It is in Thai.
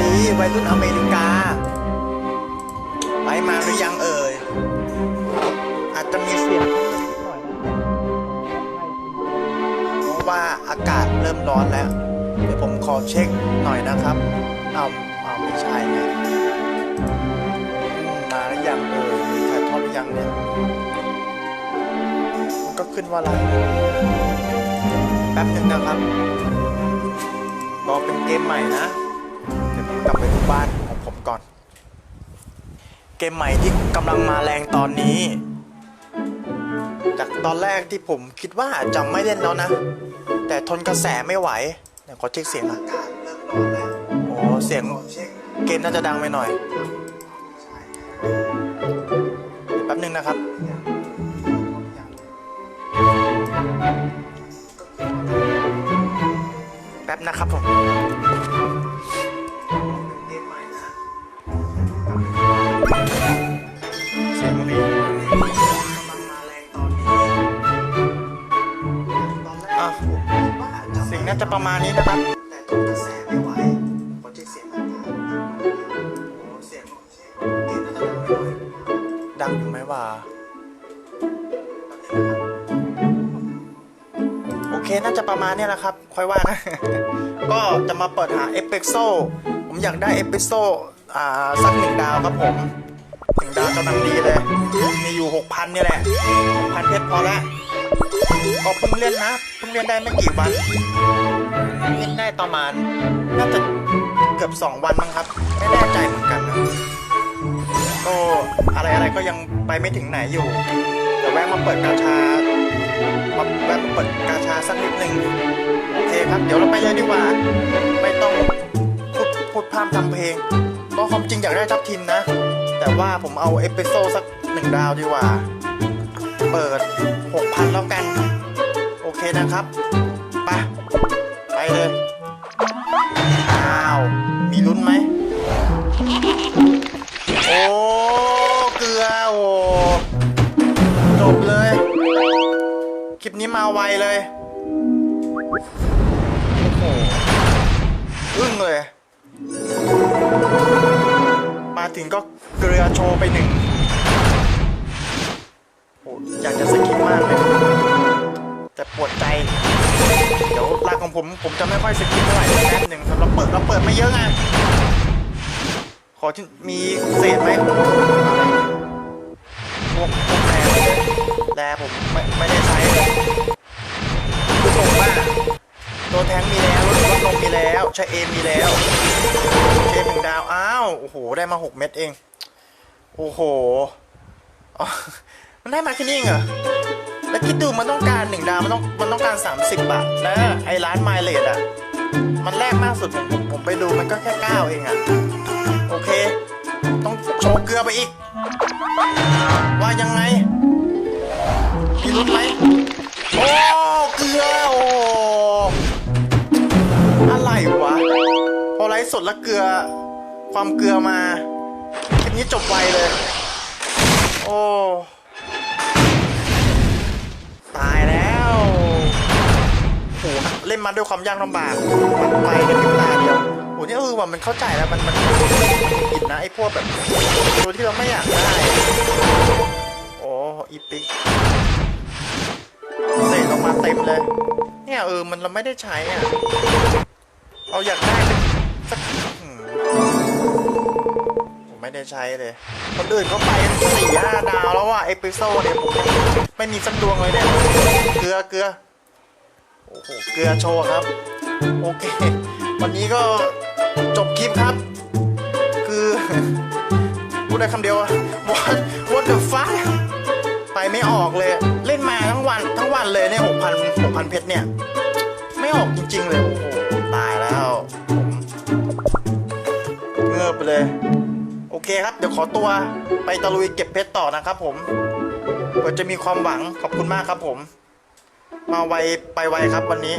ดีวัยรุ่นอเมริกา ไปมาหรือยังเอ่ย อาจจะมีเสียงหน่อยนะเพราะว่าอากาศเริ่มร้อนแล้ว เดี๋ยวผมขอเช็คหน่อยนะครับเอาเอาไม่ใช่นะมาหรือยังเอ่ยมีถ่ายทอดหรือยังเนี่ยมันก็ขึ้นว่าอะไรแป๊บนึงนะครับก็เป็นเกมใหม่นะ กลับไปดูบ้านของผมก่อน เกมใหม่ที่กำลังมาแรงตอนนี้ จากตอนแรกที่ผมคิดว่าจะไม่เล่นแล้วนะ แต่ทนกระแสไม่ไหวเดี๋ยวขอเช็คเสียงอากาศเริ่อนแล้วโอ้เสียงเกมน่าจะดังไปหน่อยแป๊บนึงนะครับแป๊บนะครับผม จะประมาณนี้นะครับ แต่ทนกระแสไม่ไหวขอเช็คเสียงอากาศโอ้เสียงเกมน่าจะดังไปหน่อยดังอยู่ไหมวะโอเคน่าจะประมาณนี้แหละครับ ค่อยว่านะ ก็จะมาเปิดหาเอ e ิโซผมอยากได้เอ e ิโซอ่าสักหนึ่งดาวครับผมหนึ่งดาวกำลังดีเลย มีอยู่หกพันนี่แหละพันเพชรพอละก็เพิ่งเล่นนะ เพิ่งเล่นได้ไม่กี่วันเล่นได้ประมาณน่าจะเกือบสองวันมั้งครับ ไม่แน่ใจเหมือนกันนะก็อะไรอะไรก็ยังไปไม่ถึงไหนอยู่แต่แวะมาเปิดกาชามาแวะมาเปิดกาชาสักนิดหนึ่งโอเคครับ เดี๋ยวเราไปเลยดีกว่า ไม่ต้องพูดพูดพร่ำทำเพลงก็ความจริงอยากได้ทับทิมนะ แต่ว่าผมเอาเอพิโซดสักหนึ่งดาวดีกว่า เปิด 6,000 แล้วกัน เคนะครับไปไปเลยอ้าว มีลุ้นไหมโอ้เกลือโอ้จบเลย คลิปนี้มาไวเลยโอ้โหอึ้งเลยมาถึงก็เกลือโชว์ไปหนึ่งโอ้อยากจะสกิปมากเลย แต่ปวดใจ เดี๋ยวลากของผมผมจะไม่ค่อยสกิปเท่าไหร่แป๊บหนึ่งครับเราเปิดเราเปิดไม่เยอะไง ขอมีเศษไหมพวกพวกแรงเลยแรผมไม่ไม่ได้ใช้เลยคือผมว่าตัวแทงมีแล้วรถลมมีแล้วใช้เอมมีแล้วเอมหนึ่งดาว อ้าว โอ้โห ได้มาหกเม็ดเอง โอ้โหอ๋อมันได้มาแค่นี้เองเหรอ แล้วคิดดูมันต้องการหนึ่งดาวมันต้องมันต้องการ 30 บาทแล้วไอ้ร้านไมเลดอะ มันแรกมากสุดผมผมผมไปดูมันก็แค่9เองอะ โอเค ต้องโชว์เกลือไปอีก ว่ายังไงมีลุ้นไหมโอ้เกลือโอ้อะไรวะ พอไลฟ์สดแล้วเกลือ ความเกลือมาคลิปนี้จบไวเลย โอ้ ล่นมาด้วยความยากลำบาก มันไปในตาเดียวโหนี่เออว่ามันเข้าใจแล้วมันมันอินนะไอ้พวกแบบตัวที่เราไม่อยากได้ โอ้อีปิกเศษออกมาเต็มเลย เนี่ยเออมันเราไม่ได้ใช้อะเราอยากได้สักอืมผมไม่ได้ใช้เลย คนอื่นเขาไปสี่ห้าดาวแล้วว่ะเอพิโซดเนี่ยผมไม่มีสักดวงเลยเนี่ย เกลือเกลือ อ้โห เกลือโชว์ครับ โอเค วันนี้ก็จบคลิปครับ คือ พูดได้คำเดียวว่า what what the fuck ไปไม่ออกเลย เล่นมาทั้งวันทั้งวันเลยเนี่ยหกพันหกพันเพชรเนี่ย ไม่ออกจริง ๆ เลย โอ้โห ตายแล้วผมเงือบไปเลย โอเคครับ เดี๋ยวขอตัวไปตะลุยเก็บเพชรต่อนะครับผมเพื่อจะมีความหวังขอบคุณมากครับผม มาไวไปไวครับวันนี้